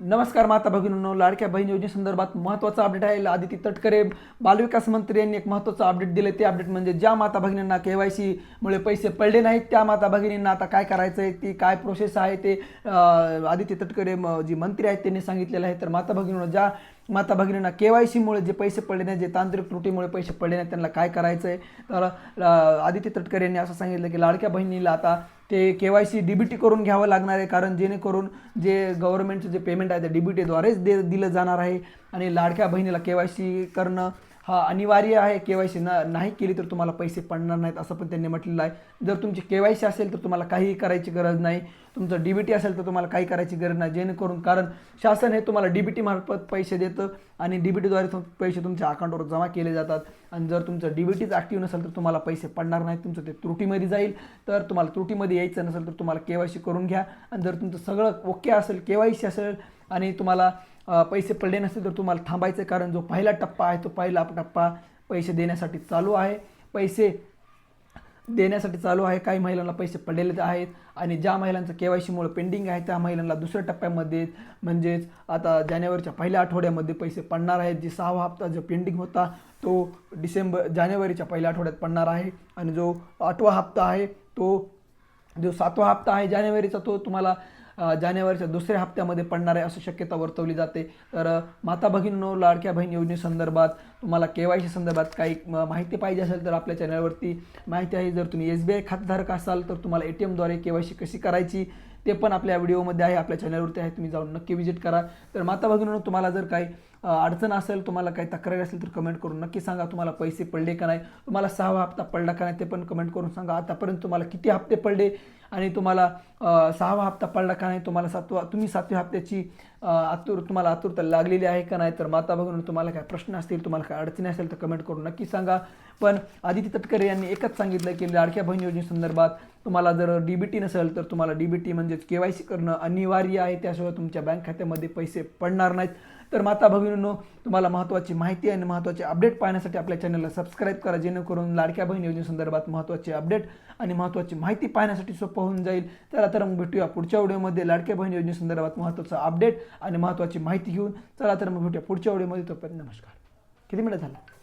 नमस्कार माता भगिनींनो लाडक्या बहीण योजनेसंदर्भात महत्त्वाचा अपडेट आहे. आदिती तटकरे बालविकास मंत्री यांनी एक महत्त्वाचं अपडेट दिले. ते अपडेट म्हणजे ज्या माता भगिनींना के वाय सीमुळे पैसे पडले नाहीत त्या माता भगिनींना आता काय करायचं आहे ती काय प्रोसेस आहे ते आदिती तटकरे म- जी मंत्री आहेत त्यांनी सांगितलेलं आहे. तर माता भगिनींना ज्या माता भगिनींना के वाय सीमुळे जे पैसे पडले नाही जे तांत्रिक त्रुटीमुळे पैसे पडले नाहीत त्यांना काय करायचं आहे तर आदिती तटकरे यांनी असं सांगितलं की लाडक्या बहिणीला आता ते K Y C D B T करून घ्यावं लागणार आहे कारण जेणेकरून जे गव्हर्नमेंटचं जे पेमेंट आहे ते डी बी टीद्वारेच दे दिलं जाणार आहे. आणि लाडक्या बहिणीला के वाय सी करणं हा अनिवार्य आहे के वाय सी न नाही केली तर तुम्हाला पैसे पडणार नाहीत असं पण त्यांनी म्हटलेलं आहे. जर तुमची के वाय सी असेल तर तुम्हाला काहीही करायची गरज नाही. तुमचं डी बी टी असेल तर तुम्हाला काही करायची गरज नाही जेणेकरून कारण शासन हे तुम्हाला डी बी टी मार्फत पैसे देतं आणि डी बी टीद्वारे पैसे तुमच्या अकाउंटवर जमा केले जातात. आणि जर तुमचं डी बी टीच ॲक्टिव्ह नसेल तर तुम्हाला पैसे पडणार नाहीत तुमचं ते त्रुटीमध्ये जाईल. तर तुम्हाला त्रुटीमध्ये यायचं नसेल तर तुम्हाला के वाय सी करून घ्या. आणि जर तुमचं सगळं ओके असेल के वाय सी असेल आणि तुम्हाला पैसे पडले नसतील तर तुम्हाला थांबायचं कारण जो पहिला टप्पा आहे तो पहिला टप्पा पैसे देण्यासाठी चालू आहे. पैसे देण्यासाठी चालू आहे. काही महिलांना पैसे पडलेले आहेत आणि ज्या महिलांचं के वाय सीमुळे पेंडिंग आहे त्या महिलांना दुसऱ्या टप्प्यामध्ये म्हणजेच आता जानेवारीच्या पहिल्या आठवड्यामध्ये पैसे पडणार आहेत. जे सहावा हप्ता जो पेंडिंग होता तो डिसेंबर जानेवारीच्या पहिल्या आठवड्यात पडणार आहे. आणि जो आठवा हप्ता आहे तो जो सातवा हप्ता आहे जानेवारीचा तो तुम्हाला जानेवारीच्या दुसऱ्या हप्त्यामध्ये पडणार आहे असं शक्यता वर्तवली जाते. तर माता भगिनींनो लाडक्या बहीण योजनेसंदर्भात तुम्हाला के वाय सी संदर्भात काही माहिती पाहिजे असेल तर आपल्या चॅनलवरती. माहिती आहे जर तुम्ही एस बी आय खातेधारक असाल तर तुम्हाला ए टी एमद्वारे के वाय सी कशी करायची ते पण आपल्या व्हिडिओमध्ये आहे आपल्या चॅनलवरती आहे तुम्ही जाऊन नक्की विजिट करा. तर माता भगिनींनो तुम्हाला जर काही अडचण असेल तुम्हाला काही तक्रारी असेल तर कमेंट करून नक्की सांगा तुम्हाला पैसे पडले का नाही तुम्हाला सहावा हप्ता पडला का नाही ते पण कमेंट करून सांगा. आतापर्यंत तुम्हाला किती हप्ते पडले आणि तुम्हाला सहावा हप्ता पडला का नाही तुम्हाला सातवा तुम्ही सातव्या हप्त्याची आतुर तुम्हाला आतुरता लागलेली आहे का नाही तर माता बघून तुम्हाला काय प्रश्न असतील तुम्हाला काय अडचणी असेल तर कमेंट करून नक्की सांगा. पण आदित्य तटकरे यांनी एकच सांगितलं की लाडक्या बहीण योजनेसंदर्भात तुम्हाला जर डी बी टी नसेल तर तुम्हाला डी बी टी म्हणजेच के वाय सी करणं अनिवार्य आहे. त्याशिवाय तुमच्या बँक खात्यामध्ये पैसे पडणार नाहीत. तर माता भगिनींनो तुम्हाला महत्त्वाची माहिती आणि महत्त्वाचे अपडेट पाहण्यासाठी आपल्या चॅनलला सबस्क्राईब करा जेणेकरून लाडक्या बहीण योजनेसंदर्भात महत्त्वाचे अपडेट आणि महत्त्वाची माहिती पाहण्यासाठी सोपं होऊन जाईल. चला तर मग भेटूया पुढच्या व्हिडिओमध्ये. लाडक्या बहीण योजनेसंदर्भात महत्त्वाचं अपडेट आणि महत्त्वाची माहिती घेऊन. चला तर मग भेटूया पुढच्या व्हिडिओमध्ये. तोपर्यंत नमस्कार. किती मिनिट झाला?